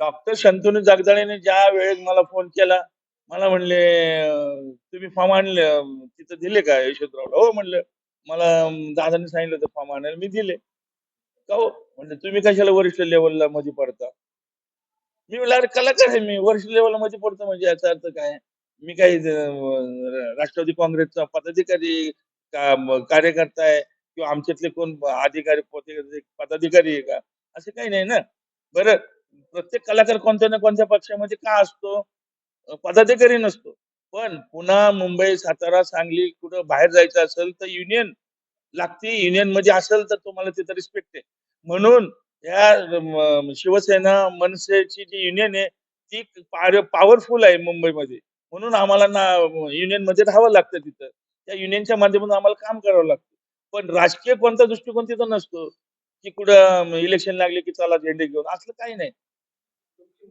Doctor Shantanu जगदाळेने ज्या वेळेस मला फोन केला मला म्हणले तुम्ही फॉर्म आणले तिथं दिले का यशवंतरावला हो म्हणलं मला दादाने सांगितलं होतं फॉर्म आणायला मी दिले. का हो? म्हणजे तुम्ही कशाला वरिष्ठ लेवलला मध्ये पडता? मी म्हणलं अरे कलाकार आहे मी वरिष्ठ लेवलला मध्ये पडतो म्हणजे याचा अर्थ काय? मी काही राष्ट्रवादी काँग्रेसचा पदाधिकारी का कार्यकर्ता आहे किंवा आमच्यातले कोण अधिकारी पदाधिकारी आहे का? असं काही नाही ना? बरं प्रत्येक कलाकार कोणत्या ना कोणत्या पक्षामध्ये का असतो? पदाधिकारी नसतो. पण पुन्हा मुंबई सातारा सांगली कुठं बाहेर जायचं असेल तर युनियन लागते. युनियनमध्ये असेल तर तुम्हाला तिथं रिस्पेक्ट आहे. म्हणून या शिवसेना मनसेची जी युनियन आहे ती पॉवरफुल आहे मुंबईमध्ये. म्हणून आम्हाला ना युनियनमध्ये राहावं लागतं तिथं. त्या युनियनच्या माध्यमातून आम्हाला काम करावं लागतं. पण राजकीय कोणता दृष्टिकोन तिथं नसतो. की कुठं इलेक्शन लागले की चला झेंडे घेऊन. असलं काही नाही.